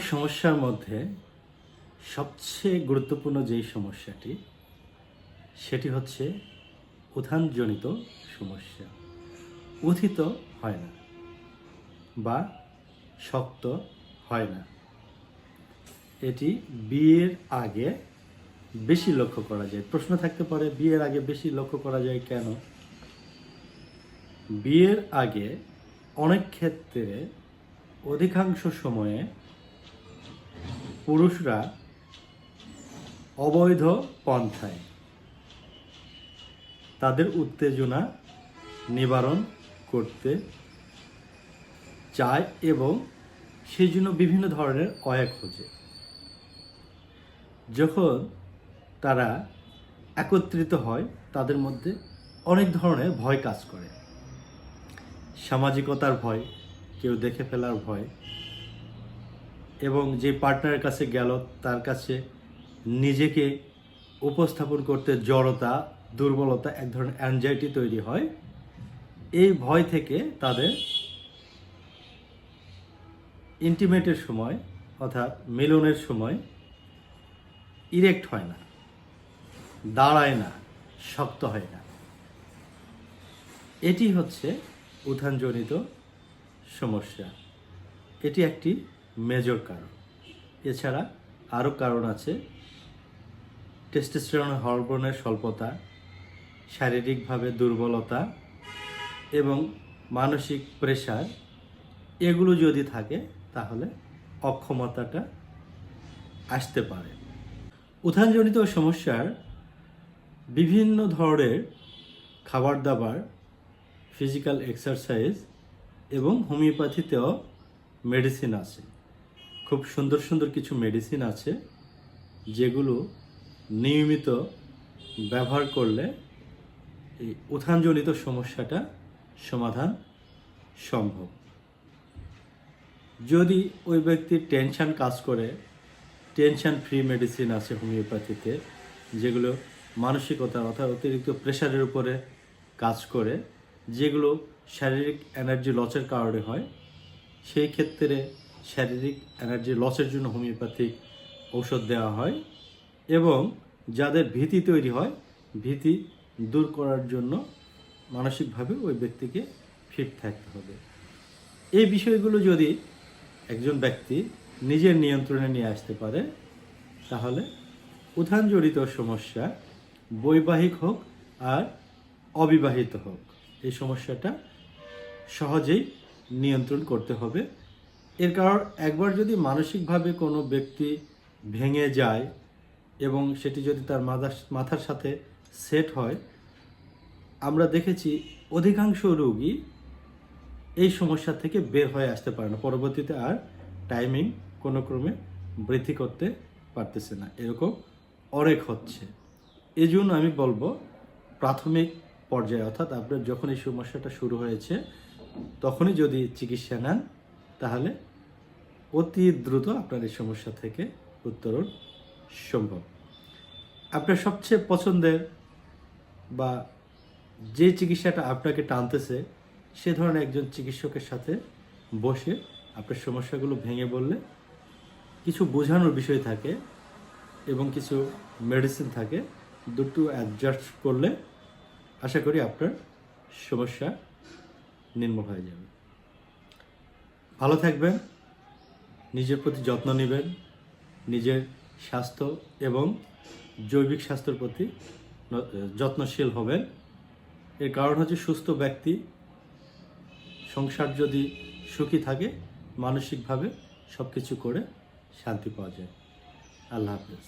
সমস্যার মধ্যে সবচেয়ে গুরুত্বপূর্ণ যেই সমস্যাটি, সেটি হচ্ছে উত্থানজনিত সমস্যা। উথিত হয় না বা শক্ত হয় না। এটি বিয়ের আগে বেশি লক্ষ্য করা যায়। প্রশ্ন থাকতে পারে, বিয়ের আগে বেশি লক্ষ্য করা যায় কেন? বিয়ের আগে অনেক ক্ষেত্রে অধিকাংশ সময়ে পুরুষরা অবৈধ পন্থায় তাদের উত্তেজনা নিবারণ করতে চায় এবং সেই জন্য বিভিন্ন ধরনের অয়া খোঁজে। যখন তারা একত্রিত হয়, তাদের মধ্যে অনেক ধরনের ভয় কাজ করে। সামাজিকতার ভয় কেউ দেখে ফেলার ভয়। এবং যে পার্টনারের কাছে গেল, তার কাছে নিজেকে উপস্থাপন করতে জড়তা, দুর্বলতা, এক ধরনের অ্যাংজাইটি তৈরি হয়। এই ভয় থেকে তাদের ইন্টিমেটের সময়, অর্থাৎ মিলনের সময় ইরেক্ট হয় না, দাঁড়ায় না, শক্ত হয় না। এটি হচ্ছে উত্থানজনিত সমস্যা। এটি একটি মেজর কারণ। এছাড়া আরও কারণ আছে। টেস্টোস্টেরন হরমোনের স্বল্পতা, শারীরিকভাবে দুর্বলতা এবং মানসিক প্রেশার এগুলো যদি থাকে, তাহলে অক্ষমতাটা আসতে পারে। উত্থানজনিত সমস্যার বিভিন্ন ধরনের খাবার দাবার ফিজিক্যাল এক্সারসাইজ এবং হোমিওপ্যাথিতেও মেডিসিন আছে। খুব সুন্দর সুন্দর কিছু মেডিসিন আছে, যেগুলো নিয়মিত ব্যবহার করলে এই উত্থানজনিত সমস্যাটা সমাধান সম্ভব। যদি ওই ব্যক্তির টেনশন কাজ করে টেনশন ফ্রি মেডিসিন আছে হোমিওপ্যাথিতে, যেগুলো মানসিকতা অর্থাৎ অতিরিক্ত প্রেশারের উপরে কাজ করে, যেগুলো শারীরিক এনার্জি লসের কারণে হয়। সেই ক্ষেত্রে শারীরিক এনার্জি লসের জন্য হোমিওপ্যাথিক ঔষধ দেওয়া হয় এবং যাদের ভীতি তৈরি হয়, ভীতি দূর করার জন্য মানসিকভাবে ওই ব্যক্তিকে ফিট থাকতে হবে। এই বিষয়গুলো যদি একজন ব্যক্তি নিজের নিয়ন্ত্রণে নিয়ে আসতে পারে, তাহলে উত্থানজনিত সমস্যা বৈবাহিক হোক আর অবিবাহিত হোক, এই সমস্যাটা সহজেই নিয়ন্ত্রণ করতে হবে। এর কারণ, একবার যদি মানসিকভাবে কোনো ব্যক্তি ভেঙে যায় এবং সেটি যদি তার মাথার সাথে সেট হয়, আমরা দেখেছি অধিকাংশ রোগী এই সমস্যা থেকে বের হয়ে আসতে পারে না। পরবর্তীতে আর টাইমিং কোনো ক্রমে বৃদ্ধি করতে পারতেছে না। এরকম অনেক হচ্ছে। এই জন্য আমি বলব, প্রাথমিক পর্যায়ে অর্থাৎ আপনার যখন এই সমস্যাটা শুরু হয়েছে তখনই যদি চিকিৎসা নেন, তাহলে অতি দ্রুত আপনার এই সমস্যা থেকে উত্তরণ সম্ভব। আপনার সবচেয়ে পছন্দের বা যে চিকিৎসাটা আপনাকে টানতেছে, সে ধরনের একজন চিকিৎসকের সাথে বসে আপনার সমস্যাগুলো ভেঙে বললে কিছু বোঝানোর বিষয় থাকে এবং কিছু মেডিসিন থাকে, দুটো অ্যাডজাস্ট করলে আশা করি আপনার সমস্যা নির্মূল হয়ে যাবে। ভালো থাকবেন, নিজের প্রতি যত্ন নেবেন, নিজের স্বাস্থ্য এবং জৈবিক স্বাস্থ্যের প্রতি যত্নশীল হবেন। এর কারণ হচ্ছে সুস্থ ব্যক্তি, সংসার যদি সুখী থাকে, মানসিকভাবে সব কিছু করে শান্তি পাওয়া যায়। আল্লাহ হাফেজ।